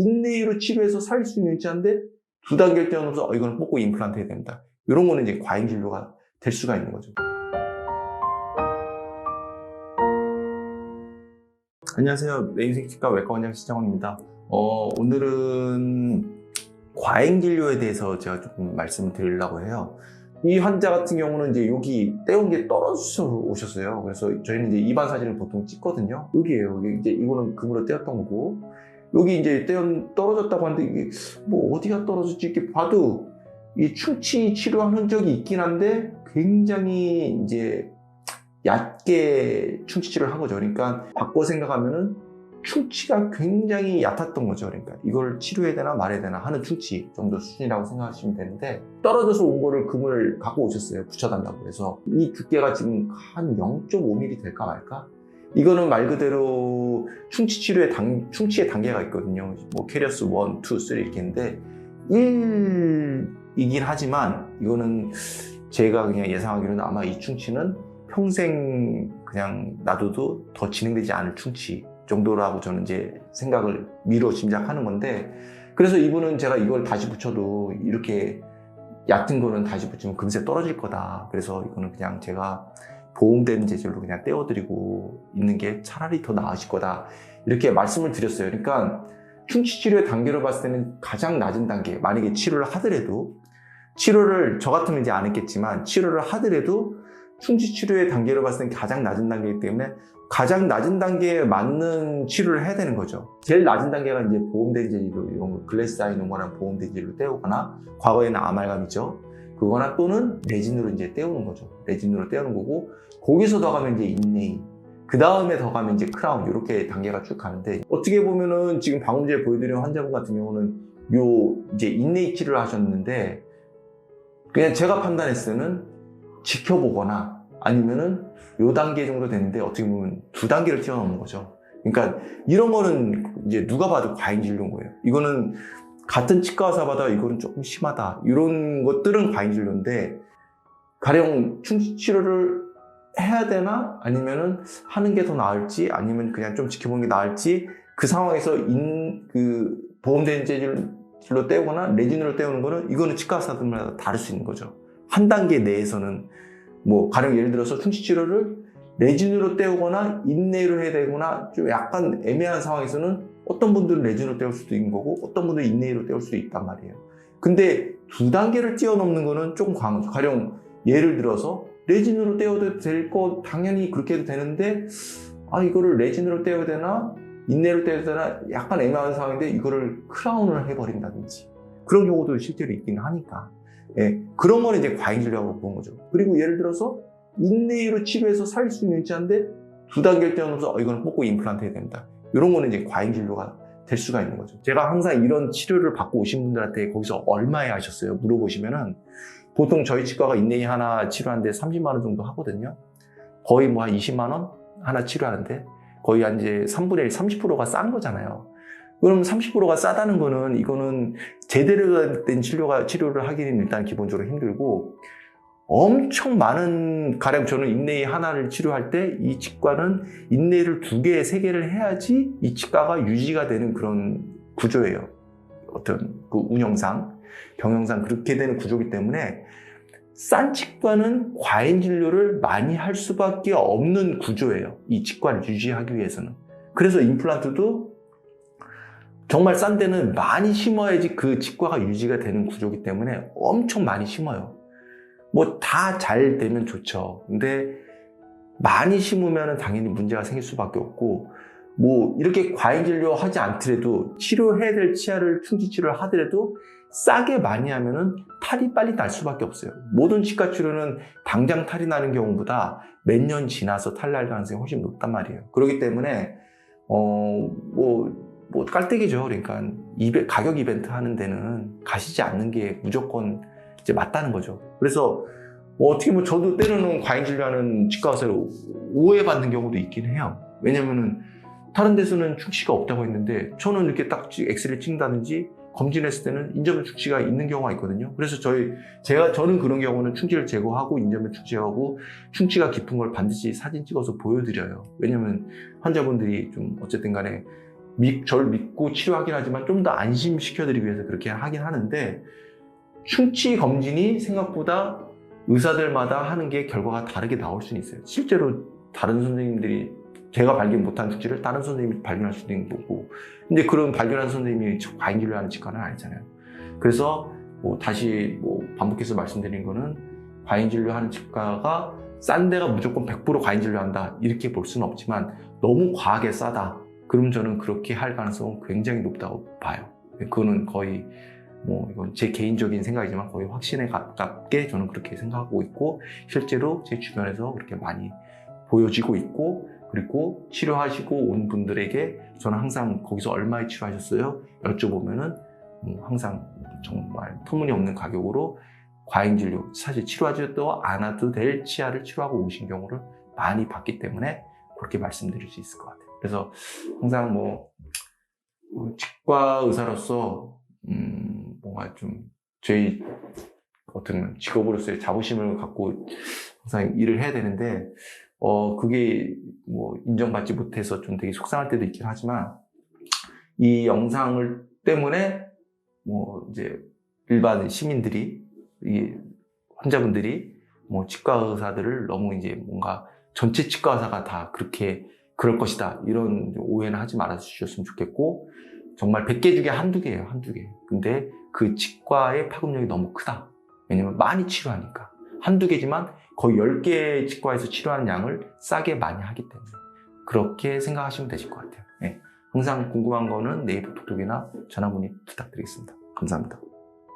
인내로 치료해서 살 수 있는 일자인데 두 단계를 떼어놓어서 어, 이거는 뽑고 임플란트 해야 된다. 이런 거는 이제 과잉 진료가 될 수가 있는 거죠. 안녕하세요. 내 인생 치과 외과 원장 신정원입니다. 어, 오늘은 과잉 진료에 대해서 제가 조금 말씀을 드리려고 해요. 이 환자 같은 경우는 이제 여기 떼운 게 떨어져 오셨어요. 그래서 저희는 이제 입안 사진을 보통 찍거든요. 여기에요. 여기 이제 이거는 금으로 떼었던 거고, 여기 이제 떼은 떨어졌다고 하는데 이게 뭐 어디가 떨어졌지 이렇게 봐도 이 충치 치료한 흔적이 있긴 한데 굉장히 이제 얕게 충치 치료를 한 거죠. 그러니까 바꿔 생각하면은 충치가 굉장히 얕았던 거죠. 그러니까 이걸 치료해야 되나 말해야 되나 하는 충치 정도 수준이라고 생각하시면 되는데 떨어져서 온 거를 금을 갖고 오셨어요. 붙여달라고 그래서 이 두께가 지금 한 0.5mm 될까 말까? 이거는 말 그대로 충치 치료의 단, 충치의 단계가 있거든요. 뭐 캐리어스 1, 2, 3 이렇게 있는데 1이긴 하지만 이거는 제가 그냥 예상하기로는 아마 이 충치는 평생 그냥 놔둬도 더 진행되지 않을 충치 정도라고 저는 이제 생각을 미뤄 짐작하는 건데 그래서 이분은 제가 이걸 다시 붙여도 이렇게 얕은 거는 다시 붙이면 금세 떨어질 거다. 그래서 이거는 그냥 제가 보험되는 재질로 그냥 떼어드리고 있는 게 차라리 더 나으실 거다. 이렇게 말씀을 드렸어요. 그러니까 충치 치료의 단계로 봤을 때는 가장 낮은 단계. 만약에 치료를 하더라도 치료를 저 같으면 이제 안 했겠지만 치료를 하더라도 충치 치료의 단계로 봤을 때는 가장 낮은 단계이기 때문에 가장 낮은 단계에 맞는 치료를 해야 되는 거죠. 제일 낮은 단계가 이제 보험된 재질로 이런 거 글래스 아이 농거나 보험된 재질로 떼우거나 과거에는 아말감이죠. 그거나 또는 레진으로 이제 떼우는 거죠. 레진으로 떼우는 거고 거기서 더 가면 이제 인네이 그 다음에 더 가면 이제 크라운 이렇게 단계가 쭉 가는데 어떻게 보면은 지금 방금 전에 보여드린 환자분 같은 경우는 요 이제 인네이 치료를 하셨는데 그냥 제가 판단했을 때는 지켜보거나 아니면은 요 단계 정도 되는데 어떻게 보면 두 단계를 뛰어넘는 거죠. 그러니까 이런 거는 이제 누가 봐도 과잉 진료인 거예요. 이거는 같은 치과 의사마다 이거는 조금 심하다. 이런 것들은 과잉 진료인데 가령 충치 치료를 해야 되나 아니면은 하는 게 더 나을지 아니면 그냥 좀 지켜보는 게 나을지 그 상황에서 인 그 보험된 재질로 떼거나 레진으로 떼우는 거는 이거는 치과 의사들마다 다를 수 있는 거죠. 한 단계 내에서는 뭐 가령 예를 들어서 충치 치료를 레진으로 떼우거나 인내로 해야 되거나 좀 약간 애매한 상황에서는 어떤 분들은 레진으로 떼울 수도 있는 거고 어떤 분들은 인내로 떼울 수도 있단 말이에요. 근데 두 단계를 뛰어넘는 거는 조금 강하죠. 가령 예를 들어서 레진으로 떼어도 될 거 당연히 그렇게 해도 되는데 아 이거를 레진으로 떼어야 되나 인내로 떼어야 되나 약간 애매한 상황인데 이거를 크라운을 해버린다든지 그런 경우도 실제로 있긴 하니까 예, 그런 거는 이제 과잉 진료라고 보는 거죠. 그리고 예를 들어서 인내로 치료해서 살 수 있는 일자인데 두 단계를 떼어놓어서 어, 이거는 뽑고 임플란트 해야 된다. 이런 거는 이제 과잉 진료가 될 수가 있는 거죠. 제가 항상 이런 치료를 받고 오신 분들한테 거기서 얼마에 하셨어요? 물어보시면은 보통 저희 치과가 인내이 하나 치료하는데 30만 원 정도 하거든요. 거의 뭐 한 20만 원 하나 치료하는데 거의 한 이제 3분의 1, 30%가 싼 거잖아요. 그럼 30%가 싸다는 거는 이거는 제대로 된 치료가 치료를 하기는 일단 기본적으로 힘들고 엄청 많은 가령 저는 인내이 하나를 치료할 때 이 치과는 인내를 두 개, 세 개를 해야지 이 치과가 유지가 되는 그런 구조예요. 어떤 그 운영상, 경영상 그렇게 되는 구조이기 때문에 싼 치과는 과잉 진료를 많이 할 수밖에 없는 구조예요. 이 치과를 유지하기 위해서는. 그래서 임플란트도 정말 싼 데는 많이 심어야지 그 치과가 유지가 되는 구조이기 때문에 엄청 많이 심어요. 뭐 다 잘 되면 좋죠. 근데 많이 심으면 당연히 문제가 생길 수밖에 없고 뭐 이렇게 과잉 진료하지 않더라도 치료해야 될 치아를 충치 치료를 하더라도 싸게 많이 하면은 탈이 빨리 날 수밖에 없어요. 모든 치과 치료는 당장 탈이 나는 경우보다 몇 년 지나서 탈 날 가능성이 훨씬 높단 말이에요. 그렇기 때문에 어뭐 뭐 깔때기죠. 그러니까 가격 이벤트 하는 데는 가시지 않는 게 무조건 이제 맞다는 거죠. 그래서 뭐 어떻게 뭐 저도 때로는 과잉 진료하는 치과 의사를 오해받는 경우도 있긴 해요. 왜냐면은 다른 데서는 충치가 없다고 했는데 저는 이렇게 딱 엑스를 찍는다든지 검진했을 때는 인접면 충치가 있는 경우가 있거든요. 그래서 저희 제가 저는 그런 경우는 충치를 제거하고 인접면 충치하고 충치가 깊은 걸 반드시 사진 찍어서 보여드려요. 왜냐면 환자분들이 좀 어쨌든 간에 믿, 저를 믿고 치료하긴 하지만 좀 더 안심시켜드리기 위해서 그렇게 하긴 하는데 충치 검진이 생각보다 의사들마다 하는 게 결과가 다르게 나올 수는 있어요. 실제로 다른 선생님들이 제가 발견 못한 숙지를 다른 선생님이 발견할 수도 있는 거고 근데 그런 발견한 선생님이 과잉 진료하는 치과는 아니잖아요. 그래서 뭐 다시 뭐 반복해서 말씀드린 거는 과잉 진료하는 치과가 싼 데가 무조건 100% 과잉 진료한다 이렇게 볼 수는 없지만 너무 과하게 싸다 그럼 저는 그렇게 할 가능성은 굉장히 높다고 봐요. 그거는 거의 뭐 이건 제 개인적인 생각이지만 거의 확신에 가깝게 저는 그렇게 생각하고 있고 실제로 제 주변에서 그렇게 많이 보여지고 있고 그리고 치료하시고 온 분들에게 저는 항상 거기서 얼마에 치료하셨어요? 여쭤보면은 뭐 항상 정말 터무니없는 가격으로 과잉 진료 사실 치료하지도 않아도 될 치아를 치료하고 오신 경우를 많이 봤기 때문에 그렇게 말씀드릴 수 있을 것 같아요. 그래서 항상 뭐 치과 의사로서 음, 뭔가 좀 저희 어떤 직업으로서의 자부심을 갖고 항상 일을 해야 되는데 어 그게 뭐 인정받지 못해서 좀 되게 속상할 때도 있긴 하지만 이 영상을 때문에 뭐 이제 일반 시민들이 이 환자분들이 뭐 치과 의사들을 너무 이제 뭔가 전체 치과 의사가 다 그렇게 그럴 것이다 이런 오해는 하지 말아 주셨으면 좋겠고 정말 100개 중에 한두 개예요 한두 개. 근데 그 치과의 파급력이 너무 크다. 왜냐면 많이 치료하니까. 한두 개지만 거의 10개 치과에서 치료하는 양을 싸게 많이 하기 때문에 그렇게 생각하시면 되실 것 같아요. 네. 항상 궁금한 거는 네이버 톡톡이나 전화 문의 부탁드리겠습니다. 감사합니다